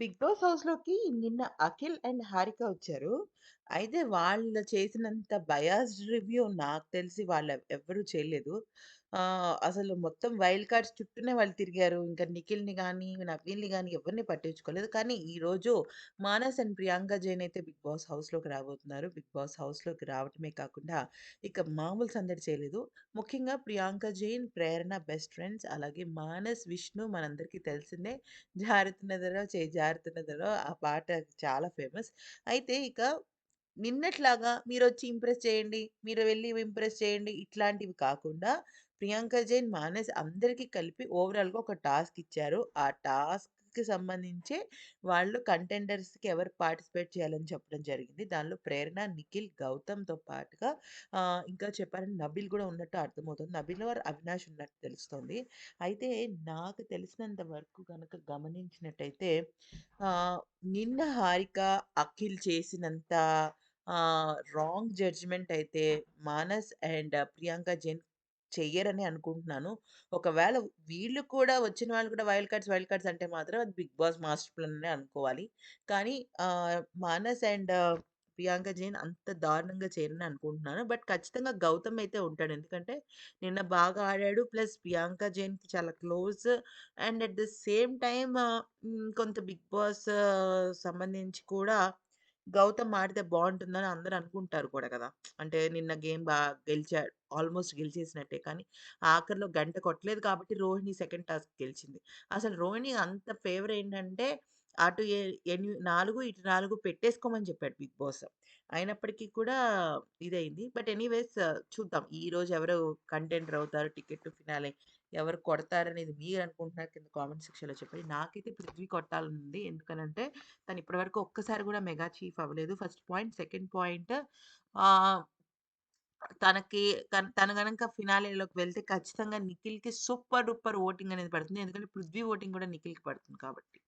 Big boss హౌస్‌లోకి నిన్న Akhil and Harika వచ్చారు. అయితే వాళ్ళు చేసినంత బయాస్డ్ రివ్యూ నాకు తెలిసి వాళ్ళు ఎవ్వరు చేయలేదు. అసలు మొత్తం వైల్డ్ కార్డ్స్ చుట్టూనే వాళ్ళు తిరిగారు. ఇంకా నిఖిల్‌ని గాని, నవీన్‌ని గాని ఎవరిని పట్టించుకోలేదు. కానీ ఈరోజు మానస్ అండ్ ప్రియాంక జైన్ అయితే బిగ్ బాస్ హౌస్‌లోకి రాబోతున్నారు. బిగ్ బాస్ హౌస్‌లోకి రావటమే కాకుండా ఇక మామూలు సందడి చేయలేదు. ముఖ్యంగా ప్రియాంక జైన్, ప్రేరణ బెస్ట్ ఫ్రెండ్స్. అలాగే మానస్, విష్ణు మనందరికీ తెలిసిందే. జారుతున్నదరో చేయి జారుతున్నదరో ఆ పాట చాలా ఫేమస్. అయితే ఇక నిన్నట్లాగా మీరొచ్చి ఇంప్రెస్ చేయండి, మీరు వెళ్ళి ఇంప్రెస్ చేయండి ఇట్లాంటివి కాకుండా ప్రియాంక జైన్, మానస్ అందరికీ కలిపి ఓవరాల్‌గా ఒక టాస్క్ ఇచ్చారు. ఆ టాస్క్‌కి సంబంధించి వాళ్ళు కంటెండర్స్‌కి ఎవరు పార్టిసిపేట్ చేయాలని చెప్పడం జరిగింది. దానిలో ప్రేరణ, నిఖిల్, గౌతమ్‌తో పాటుగా ఇంకా చెప్పారని నబిల్ కూడా ఉన్నట్టు అర్థమవుతుంది. నబిల్ వారు అవినాష్ ఉన్నట్టు తెలుస్తోంది. అయితే నాకు తెలిసినంత వరకు కనుక గమనించినట్టయితే నిన్న హారిక, అఖిల్ చేసినంత రాంగ్ జడ్జ్‌మెంట్ అయితే మానస్ అండ్ ప్రియాంక జైన్ చెయ్యరని అనుకుంటున్నాను. ఒకవేళ వీళ్ళు కూడా వచ్చిన వాళ్ళు కూడా వైల్డ్ కార్డ్స్, వైల్డ్ కార్డ్స్ అంటే మాత్రం అది బిగ్ బాస్ మాస్టర్ ప్లాన్ అనే అనుకోవాలి. కానీ ఆహ్, మానస్ అండ్ ప్రియాంక జైన్ అంత దారుణంగా చేయరని అనుకుంటున్నాను. బట్ ఖచ్చితంగా గౌతమ్ అయితే ఉంటాడు. ఎందుకంటే నిన్న బాగా ఆడాడు. ప్లస్ ప్రియాంక జైన్‌కి చాలా close and at the same time hmm, కొంత బిగ్ బాస్ సంబంధించి కూడా గౌతమ్ ఆడితే బాగుంటుందని అందరూ అనుకుంటారు కూడా కదా! అంటే నిన్న గేమ్ బాగా గెలిచాడు. ఆల్మోస్ట్ గెలిచేసినట్టే. కానీ ఆఖరిలో గంట కొట్టలేదు కాబట్టి రోహిణి సెకండ్ టాస్క్ గెలిచింది. అసలు రోహిణి అంత ఫేవర్ ఏంటంటే అటు ఎ ఎని నాలుగు ఇటు నాలుగు పెట్టేసుకోమని చెప్పాడు బిగ్ బాస్. అయినప్పటికీ కూడా ఇదైంది బట్ ఎనీవేస్ చూద్దాం. ఈరోజు ఎవరు కంటెంట్ అవుతారు టికెట్ టు ఫినాలే ఎవరు కొడతారనేది మీరనుకుంటున్నారు కింద కామెంట్ సెక్షన్‌లో చెప్పండి. నాకైతే పృథ్వీ కొట్టాలనుంది. ఎందుకనంటే తను ఇప్పటివరకు ఒక్కసారి కూడా మెగా చీఫ్ అవ్వలేదు. First point. సెకండ్ పాయింట్ తనకి తను కనుక ఫినాలేలోకి వెళ్తే ఖచ్చితంగా నిఖిల్‌కి సూపర్ డూపర్ ఓటింగ్ అనేది పడుతుంది. ఎందుకంటే పృథ్వీ ఓటింగ్ కూడా నిఖిల్‌కి పడుతుంది కాబట్టి.